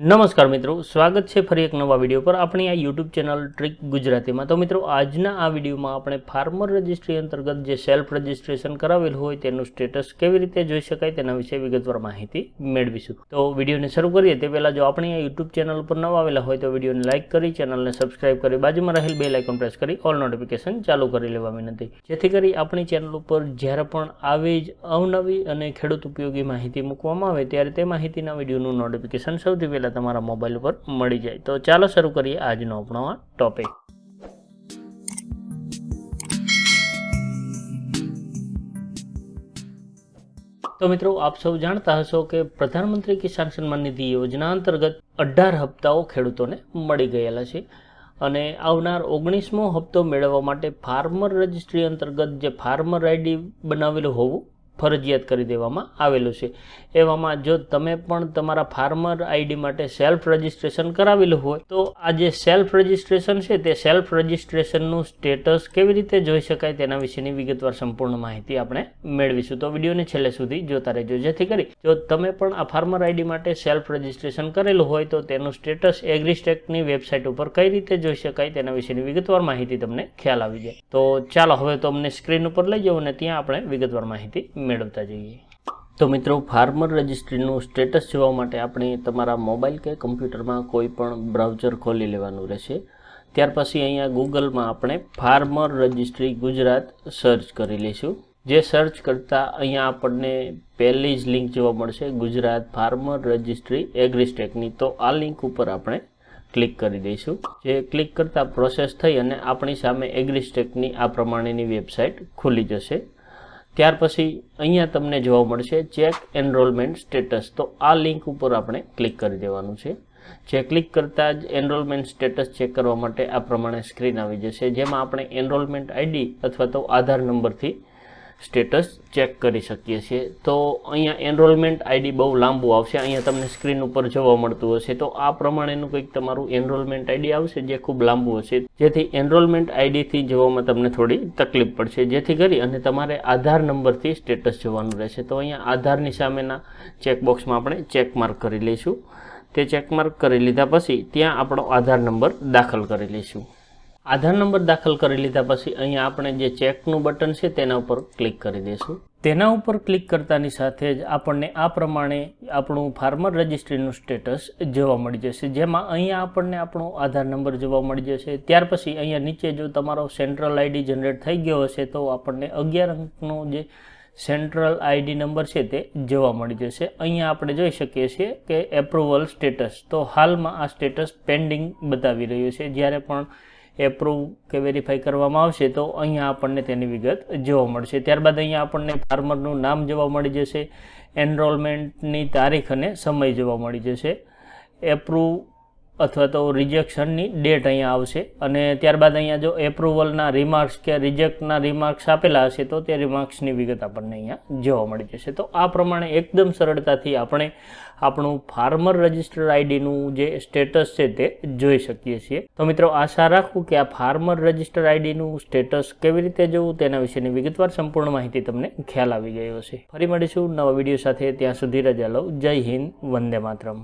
નમસ્કાર મિત્રો, સ્વાગત છે ફરી એક નવા વીડિયો પર આપણી આ યુટ્યુબ ચેનલ ટ્રીક ગુજરાતીમાં. તો મિત્રો, આજના આ વિડીયોમાં આપણે ફાર્મર રજિસ્ટ્રી અંતર્ગત જે સેલ્ફ રજિસ્ટ્રેશન કરાવેલ હોય તેનું સ્ટેટસ કેવી રીતે જોઈ શકાય તેના વિશે વિગતવાર માહિતી મેળવીશું. તો વિડીયોને શરૂ કરીએ, તે પહેલાં જો આપણી આ યુટ્યુબ ચેનલ પર નવા આવેલા હોય તો વિડીયોને લાઇક કરી, ચેનલને સબસ્ક્રાઇબ કરી, બાજુમાં રહેલ બે લાઇકોન પ્રેસ કરી ઓલ નોટિફિકેશન ચાલુ કરી લેવા વિનંતી. જેથી કરી આપણી ચેનલ ઉપર જ્યારે પણ આવી જ અવનવી અને ખેડૂત ઉપયોગી માહિતી મૂકવામાં આવે, ત્યારે તે માહિતીના વિડીયોનું નોટિફિકેશન સૌથી પહેલાં તમારા મોબાઈલ ઉપર મળી જાય. તો ચાલો શરૂ કરીએ આજનો આપણો આ ટોપિક તો મિત્રો, આપ સૌ જાણતા હશો કે પ્રધાનમંત્રી કિસાન સન્માન નિધિ યોજના અંતર્ગત અઢાર હપ્તાઓ ખેડૂતોને મળી ગયેલા છે અને આવનાર ઓગણીસમો હપ્તો મેળવવા માટે ફાર્મર રજિસ્ટ્રી અંતર્ગત જે ફાર્મર આઈડી બનાવેલું હોવું ફરજિયાત કરી દેવામાં આવેલું છે. એવામાં જો તમે પણ તમારા ફાર્મર આઈડી માટે સેલ્ફ રજિસ્ટ્રેશન કરાવેલું હોય, તો આ જે સેલ્ફ રજિસ્ટ્રેશન છે, તે સેલ્ફ રજિસ્ટ્રેશનનું સ્ટેટસ કેવી રીતે જોઈ શકાય તેના વિશેની વિગતવાર સંપૂર્ણ માહિતી આપણે મેળવીશું. તો વિડીયોને છેલ્લે સુધી જોતા રહેજો. જેથી કરી જો તમે પણ આ ફાર્મર આઈડી માટે સેલ્ફ રજિસ્ટ્રેશન કરેલું હોય, તો તેનું સ્ટેટસ એગ્રીસ્ટેકની વેબસાઇટ ઉપર કઈ રીતે જોઈ શકાય તેના વિશેની વિગતવાર માહિતી તમને ખ્યાલ આવી જાય. તો ચાલો, હવે તો અમને સ્ક્રીન ઉપર લઈ જાઓ અને ત્યાં આપણે વિગતવાર માહિતી મેળવતા જઈએ. તો મિત્રો ફાર્મર રજિસ્ટ્રીનું સ્ટેટસ જોવા માટે આપણે તમારા મોબાઈલ કે કમ્પ્યુટરમાં કોઈ પણ બ્રાઉઝર ખોલી લેવાનું રહેશે. ત્યાર પછી અહીંયા ગૂગલમાં આપણે ફાર્મર રજિસ્ટ્રી ગુજરાત સર્ચ કરી લઈશું. જે સર્ચ કરતાં અહીંયા આપણને પહેલી જ લિંક જોવા મળશે, ગુજરાત ફાર્મર રજિસ્ટ્રી એગ્રીસ્ટેકની તો આ લિંક ઉપર આપણે ક્લિક કરી દઈશું. જે ક્લિક કરતાં પ્રોસેસ થઈ અને આપણી સામે એગ્રીસ્ટેકની આ પ્રમાણેની વેબસાઇટ ખુલી જશે. ત્યાર પછી અહીંયા તમને જોવા મળશે ચેક એનરોલમેન્ટ સ્ટેટસ. તો આ લિંક ઉપર આપણે ક્લિક કરી દેવાનું છે. જે ક્લિક કરતાં જ એનરોલમેન્ટ સ્ટેટસ ચેક કરવા માટે આ પ્રમાણે સ્ક્રીન આવી જશે, જેમાં આપણે એનરોલમેન્ટ આઈડી અથવા તો આધાર નંબરથી સ્ટેટસ ચેક કરી શકીએ છીએ. તો અહીંયા એનરોલમેન્ટ આઈડી બહુ લાંબુ આવશે. અહીંયા તમને સ્ક્રીન ઉપર જોવા મળતું હશે. તો આ પ્રમાણેનું કંઈક તમારું એનરોલમેન્ટ આઈડી આવશે જે ખૂબ લાંબુ હશે. જેથી એનરોલમેન્ટ આઈડીથી જોવામાં તમને થોડી તકલીફ પડશે. જેથી કરી અને તમારે આધાર નંબરથી સ્ટેટસ જોવાનું રહેશે. તો અહીંયા આધારની સામેના ચેકબોક્સમાં આપણે ચેક માર્ક કરી લઈશું. તે ચેક માર્ક કરી લીધા પછી ત્યાં આપણો આધાર નંબર દાખલ કરી લઈશું. આધાર નંબર દાખલ કરી લીધા પછી અહીંયા આપણે જે ચેકનું બટન છે તેના ઉપર ક્લિક કરી દઈશું. તેના ઉપર ક્લિક કરતાની સાથે જ આપણને આ પ્રમાણે આપણું ફાર્મર રજિસ્ટ્રીનું સ્ટેટસ જોવા મળી જશે. જેમાં અહીંયા આપણને આપણો આધાર નંબર જોવા મળી જશે. ત્યાર પછી અહીંયા નીચે જો તમારો સેન્ટ્રલ આઈડી જનરેટ થઈ ગયો હશે તો આપણને અગિયાર અંકનો જે સેન્ટ્રલ આઈડી નંબર છે તે જોવા મળી જશે. અહીંયા આપણે જોઈ શકીએ છીએ કે એપ્રુવલ સ્ટેટસ તો હાલમાં આ સ્ટેટસ પેન્ડિંગ બતાવી રહ્યું છે. જ્યારે પણ એપ્રુવ કે વેરીફાઈ કરવામાં આવશે, તો અહીંયા આપણને તેની વિગત જોવા મળશે. ત્યારબાદ અહીંયા આપણને ફાર્મરનું નામ જોવા મળી જશે એનરોલમેન્ટની તારીખ અને સમય જોવા મળી જશે. એપ્રુવ અથવા તો રિજેક્શનની ડેટ અહીંયા આવશે. અને ત્યારબાદ અહીંયા જો એપ્રુવલના રિમાર્ક્સ કે રિજેક્ટના રિમાર્ક્સ આપેલા હશે, તો તે રિમાર્ક્સની વિગત આપણને અહીંયા જોવા મળી જશે. તો આ પ્રમાણે એકદમ સરળતાથી આપણે આપણું ફાર્મર રજિસ્ટર આઈડીનું જે સ્ટેટસ છે તે જોઈ શકીએ છીએ. તો મિત્રો, આશા રાખું કે આ ફાર્મર રજિસ્ટર આઈડીનું સ્ટેટસ કેવી રીતે જોવું તેના વિશેની વિગતવાર સંપૂર્ણ માહિતી તમને ખ્યાલ આવી ગયો હશે. ફરી મળીશું નવા વીડિયો સાથે. ત્યાં સુધી રજા લઉં જય હિન્દ. વંદે માતરમ.